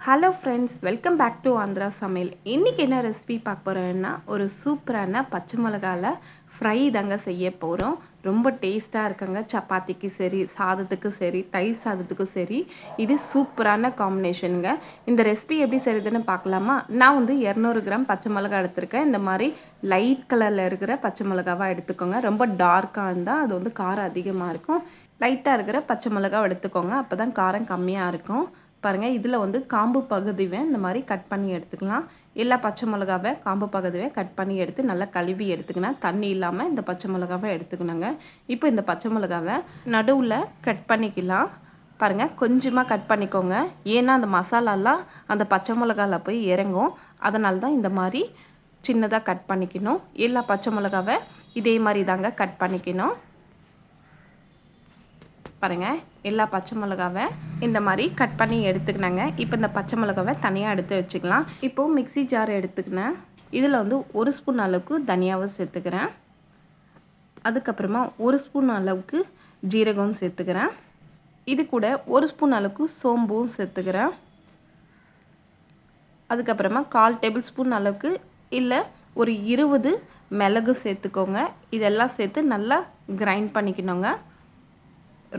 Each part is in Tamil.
Hello friends welcome back to Andhra சமையல் இன்றைக்கி என்ன ரெசிபி பார்க்க போகிறோன்னா ஒரு சூப்பரான பச்சை மிளகாவில் ஃப்ரை தாங்க செய்ய போகிறோம் ரொம்ப டேஸ்ட்டாக இருக்குங்க. சப்பாத்திக்கு சரி சாதத்துக்கு சரி தயிர் சாதத்துக்கும் சரி இது சூப்பரான காம்பினேஷனுங்க இந்த ரெசிபி எப்படி செய்யுதுன்னு பார்க்கலாமா? நான் வந்து இரநூறு கிராம் பச்சை மிளகா எடுத்திருக்கேன். இந்த மாதிரி லைட் கலரில் இருக்கிற பச்சை மிளகாவாக எடுத்துக்கோங்க. ரொம்ப டார்க்காக இருந்தால் அது வந்து காரம் அதிகமாக இருக்கும். லைட்டாக இருக்கிற பச்சை மிளகாவை எடுத்துக்கோங்க. அப்போ தான் காரம் கம்மியாக இருக்கும். பாருங்கள் இதில் வந்து காம்பு பகுதிவை இந்த மாதிரி கட் பண்ணி எடுத்துக்கலாம். எல்லா பச்சை மிளகாவை காம்பு பகுதியை கட் பண்ணி எடுத்து நல்லா கழுவி எடுத்துக்கினா தண்ணி இல்லாமல் இந்த பச்சை மிளகாவை எடுத்துக்கணுங்க. இப்போ இந்த பச்சை மிளகாவை நடுவில் கட் பண்ணிக்கலாம். பாருங்கள் கொஞ்சமாக கட் பண்ணிக்கோங்க. ஏன்னா அந்த மசாலாலாம் அந்த பச்சை மிளகாவில் போய் இறங்கும். அதனால தான் இந்த மாதிரி சின்னதாக கட் பண்ணிக்கணும். எல்லா பச்சை மிளகாவை இதே மாதிரி தாங்க கட் பண்ணிக்கணும். பாருங்கள் எல்லா பச்சை மிளகாவை இந்த மாதிரி கட் பண்ணி எடுத்துக்கினாங்க. இப்போ இந்த பச்சை மிளகாவை தனியாக எடுத்து வச்சுக்கலாம். இப்போது மிக்சி ஜார் எடுத்துக்கினேன் இதில் வந்து ஒரு ஸ்பூன் அளவுக்கு தனியாவும் சேர்த்துக்கிறேன். அதுக்கப்புறமா ஒரு ஸ்பூன் அளவுக்கு ஜீரகம் சேர்த்துக்கிறேன். இது கூட ஒரு ஸ்பூன் அளவுக்கு சோம்பும் சேர்த்துக்கிறேன். அதுக்கப்புறமா கால் டேபிள் ஸ்பூன் அளவுக்கு இல்லை ஒரு இருபது மிளகு சேர்த்துக்கோங்க. இதெல்லாம் சேர்த்து நல்லா கிரைண்ட் பண்ணிக்கணுங்க.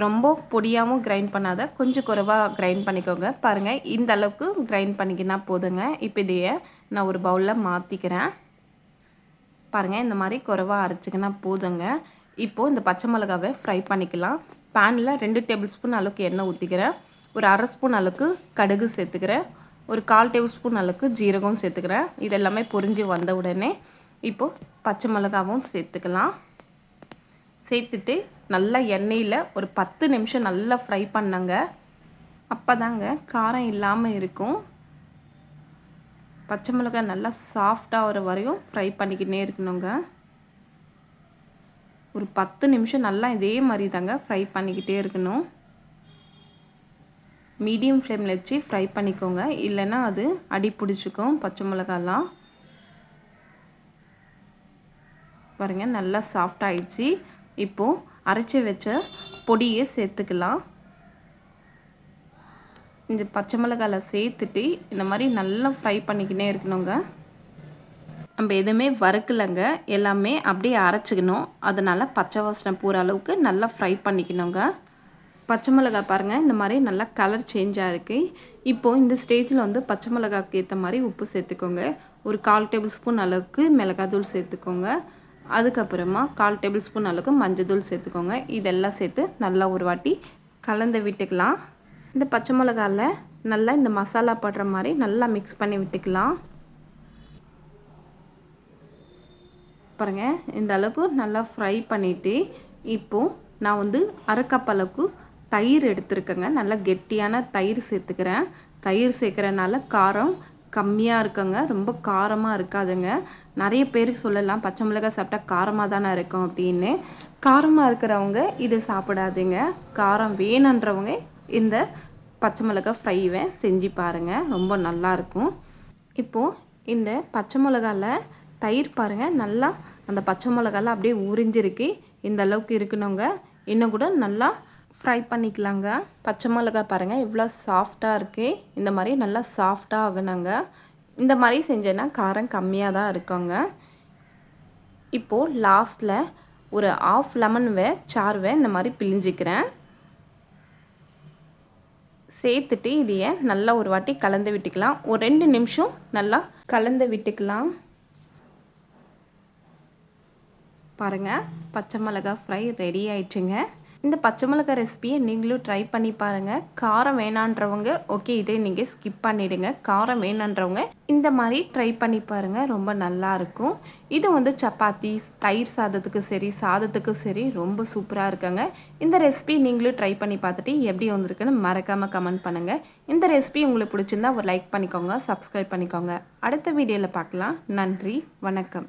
ரொம்ப பொடியாகவும் கிரைண்ட் பண்ணாத கொஞ்சம் குறைவாக கிரைண்ட் பண்ணிக்கோங்க. பாருங்கள் இந்த அளவுக்கு கிரைண்ட் பண்ணிக்கினா போதுங்க. இப்போ இதையே நான் ஒரு பவுலில் மாற்றிக்கிறேன் பாருங்கள் இந்த மாதிரி குறைவாக அரைச்சிக்கினா போதுங்க. இப்போது இந்த பச்சை மிளகாவை ஃப்ரை பண்ணிக்கலாம். பேனில் ரெண்டு டேபிள் ஸ்பூன் அளவுக்கு எண்ணெய் ஊற்றிக்கிறேன் ஒரு அரை ஸ்பூன் அளவுக்கு கடுகு சேர்த்துக்கிறேன். ஒரு கால் டேபிள் ஸ்பூன் அளவுக்கு ஜீரகம் சேர்த்துக்கிறேன். இதெல்லாமே பொரிஞ்சு வந்த உடனே இப்போது பச்சை மிளகாவும் சேர்த்துக்கலாம். சேர்த்துட்டு நல்லா எண்ணெயில் ஒரு பத்து நிமிஷம் நல்லா ஃப்ரை பண்ணங்க. அப்போ தாங்க காரம் இல்லாமல் இருக்கும். பச்சை மிளகாய் நல்லா சாஃப்டாக வர வரையும் ஃப்ரை பண்ணிக்கிட்டே இருக்கணுங்க. ஒரு பத்து நிமிஷம் நல்லா இதே மாதிரி தாங்க ஃப்ரை பண்ணிக்கிட்டே இருக்கணும். மீடியம் ஃப்ளேமில் வச்சு ஃப்ரை பண்ணிக்கோங்க. இல்லைன்னா அது அடி பிடிச்சிக்கும் பச்சை மிளகாலாம் பாருங்கள் நல்லா சாஃப்ட் ஆயிடுச்சு. இப்போது அரைச்சி வச்ச பொடியை சேர்த்துக்கலாம். இந்த பச்சை மிளகாயில் சேர்த்துட்டு இந்த மாதிரி நல்லா ஃப்ரை பண்ணிக்கினே இருக்கணுங்க. நம்ம எதுவுமே வறுக்கலைங்க. எல்லாமே அப்படியே அரைச்சிக்கணும். அதனால் பச்சை வாசனை பூர அளவுக்கு நல்லா ஃப்ரை பண்ணிக்கணுங்க. பச்சை மிளகா பாருங்கள் இந்த மாதிரி நல்லா கலர் சேஞ்சாக இருக்குது இப்போது இந்த ஸ்டேஜில் வந்து பச்சை மிளகாக்கு ஏற்ற மாதிரி உப்பு சேர்த்துக்கோங்க. ஒரு கால் டேபிள் ஸ்பூன் அளவுக்கு மிளகாத்தூள் சேர்த்துக்கோங்க. அதுக்கப்புறமா கால் டேபிள் ஸ்பூன் அளவுக்கு மஞ்சள் சேர்த்துக்கோங்க. இதெல்லாம் சேர்த்து நல்லா ஒரு வாட்டி கலந்து விட்டுக்கலாம். இந்த பச்சை மிளகாவில் நல்லா இந்த மசாலா படுற மாதிரி நல்லா மிக்ஸ் பண்ணி விட்டுக்கலாம். பாருங்கள் இந்த அளவுக்கு நல்லா ஃப்ரை பண்ணிவிட்டு இப்போது நான் வந்து அரைக்கப் அளவுக்கு தயிர் எடுத்துருக்கேங்க. நல்லா கெட்டியான தயிர் சேர்த்துக்கிறேன். தயிர் சேர்க்குறனால காரம் கம்மியாக இருக்குங்க. ரொம்ப காரமாக இருக்காதுங்க. நிறைய பேருக்கு சொல்லலாம் பச்சை மிளகாய் சாப்பிட்டா காரமாக தானே இருக்கும் அப்படின்னு. காரமாக இருக்கிறவங்க இது சாப்பிடாதீங்க. காரம் வேணுன்றவங்க இந்த பச்சை மிளகாய் ஃப்ரைவை செஞ்சு பாருங்கள் ரொம்ப நல்லாயிருக்கும் இப்போது இந்த பச்சை மிளகாவில் தயிர் பாருங்கள் நல்லா அந்த பச்சை மிளகாலாம் அப்படியே உறிஞ்சிருக்கு. இந்த அளவுக்கு இருக்கணுங்க. இன்னும் கூட நல்லா ஃப்ரை பண்ணிக்கலாங்க. பச்சை மிளகா பாருங்கள் இவ்வளோ சாஃப்டாக இருக்குது இந்த மாதிரி நல்லா சாஃப்டாக ஆகணுங்க இந்த மாதிரி செஞ்சேன்னா காரம் கம்மியாக தான் இருக்குங்க. இப்போது லாஸ்ட்டில் ஒரு ஆஃப் லெமன்வை சார்வை இந்த மாதிரி பிழிஞ்சிக்கிறேன். சேர்த்துட்டு இதையை நல்லா ஒரு வாட்டி கலந்து விட்டுக்கலாம். ஒரு ரெண்டு நிமிஷம் நல்லா கலந்து விட்டுக்கலாம். பாருங்கள் பச்சை மிளகா ஃப்ரை ரெடி ஆயிடுச்சுங்க. இந்த பச்சை மிளகா ரெசிபியை நீங்களும் ட்ரை பண்ணி பாருங்கள் காரம் வேணான்றவங்க ஓகே இதே நீங்கள் ஸ்கிப் பண்ணிவிடுங்க காரம் வேணான்றவங்க இந்த மாதிரி ட்ரை பண்ணி பாருங்கள் ரொம்ப நல்லாயிருக்கும் இது வந்து சப்பாத்தி தயிர் சாதத்துக்கு சரி சாதத்துக்கு சரி ரொம்ப சூப்பராக இருக்குங்க. இந்த ரெசிபி நீங்களும் ட்ரை பண்ணி பார்த்துட்டு எப்படி வந்திருக்குன்னு மறக்காமல் கமெண்ட் பண்ணுங்கள் இந்த ரெசிபி உங்களுக்கு பிடிச்சிருந்தா ஒரு லைக் பண்ணிக்கோங்க சப்ஸ்கிரைப் பண்ணிக்கோங்க. அடுத்த வீடியோவில் பார்க்கலாம். நன்றி வணக்கம்.